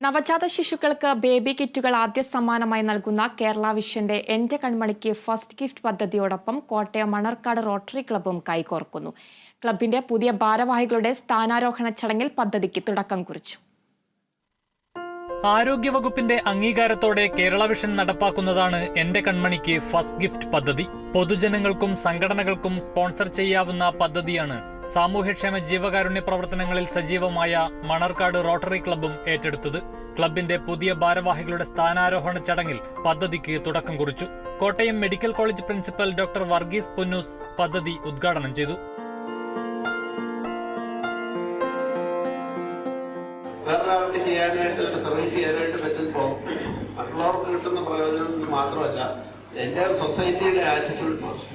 നവജാത ശിശുക്കൾക്ക് ബേബി കിറ്റുകൾ ആദ്യ സമ്മാനമായി നൽകുന്ന കേരള വിഷന്റെ എന്റെ കൺമണിക്ക് ഫസ്റ്റ് ഗിഫ്റ്റ് പദ്ധതിയോടൊപ്പം കോട്ടയം മണർക്കാട് റോട്ടറി ക്ലബ്ബും കൈകോർക്കുന്നു. ക്ലബിന്റെ പുതിയ ഭാരവാഹികളുടെ സ്ഥാനാരോഹണ ചടങ്ങിൽ പദ്ധതിക്ക് തുടക്കം കുറിച്ചു. ആരോഗ്യവകുപ്പിന്റെ അംഗീകാരത്തോടെ കേരള വിഷൻ നടപ്പാക്കുന്നതാണ് എന്റെ കൺമണിക്ക് ഫസ്റ്റ് ഗിഫ്റ്റ് പദ്ധതി. പൊതുജനങ്ങൾക്കും സംഘടനകൾക്കും സ്പോൺസർ ചെയ്യാവുന്ന പദ്ധതിയാണ് സാമൂഹ്യക്ഷേമ ജീവകാരുണ്യ പ്രവർത്തനങ്ങളിൽ സജീവമായ മണർക്കാട് റോട്ടറി ക്ലബ്ബും ഏറ്റെടുത്തത്. ക്ലബിന്റെ പുതിയ ഭാരവാഹികളുടെ സ്ഥാനാരോഹണ ചടങ്ങിൽ പദ്ധതിക്ക് തുടക്കം കുറിച്ചു. Kottayam medical college principal doctor Varghese Punnoose പദ്ധതി ഉദ്ഘാടനം ചെയ്തു. വേറൊരാൾക്ക് ചെയ്യാനായിട്ട് ഒരു സർവീസ് ചെയ്യാനായിട്ട് പറ്റുമ്പോൾ മറ്റുള്ളവർക്ക് കിട്ടുന്ന പ്രയോജനം മാത്രമല്ല എന്റെ സൊസൈറ്റിയുടെ ആറ്റിറ്റ്യൂഡ് മാറും.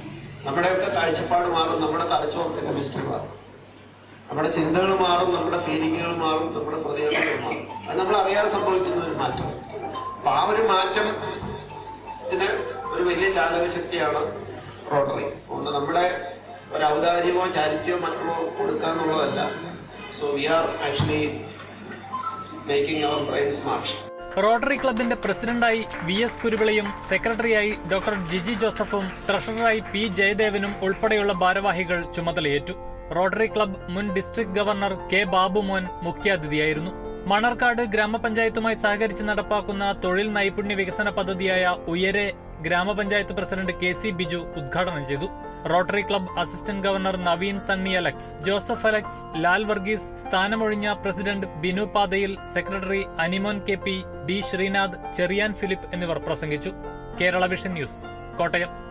നമ്മുടെയൊക്കെ കാഴ്ചപ്പാട് മാറും നമ്മുടെ തലച്ചോർക്ക് കെമിസ്ട്രി മാറും. നമ്മുടെ ചിന്തകൾ മാറും നമ്മുടെ ഫീലിങ്ങുകൾ മാറും നമ്മുടെ പ്രതികരണങ്ങൾ മാറും. അത് നമ്മൾ അറിയാതെ സംഭവിക്കുന്ന ഒരു മാറ്റം. അപ്പൊ ആ ഒരു മാറ്റം ഇതിന് ഒരു വലിയ ചാലകശക്തിയാണ് റോട്ടറി അതുകൊണ്ട് നമ്മുടെ ഒരു ഔദാര്യമോ ചാരിറ്റിയോ മറ്റുള്ളവർക്ക് കൊടുക്കുക എന്നുള്ളതല്ല so we are actually rotary ക്ലബിന്റെ പ്രസിഡന്റായി വി എസ് കുരുവിളയും സെക്രട്ടറിയായി ഡോക്ടർ ജിജി ജോസഫും ട്രഷററായി പി ജയദേവനും ഉൾപ്പെടെയുള്ള ഭാരവാഹികൾ ചുമതലയേറ്റു. റോട്ടറി ക്ലബ് മുൻ ഡിസ്ട്രിക്ട് ഗവർണർ കെ ബാബുമോൻ മുഖ്യാതിഥിയായിരുന്നു. മണർക്കാട് ഗ്രാമപഞ്ചായത്തുമായി സഹകരിച്ച് നടപ്പാക്കുന്ന തൊഴിൽ നൈപുണ്യ വികസന പദ്ധതിയായ ഉയരെ ഗ്രാമപഞ്ചായത്ത് പ്രസിഡന്റ് കെ സി ബിജു ഉദ്ഘാടനം ചെയ്തു. Rotary club assistant governor Naveen Sunny Alex Joseph Alex Lal Varghese സ്ഥാനമൊഴിഞ്ഞ president Binu Pathayil secretary Animon K P D Sreenath Cherian Philip എന്നിവർ പ്രസംഗിച്ചു. Kerala vision news Kottayam.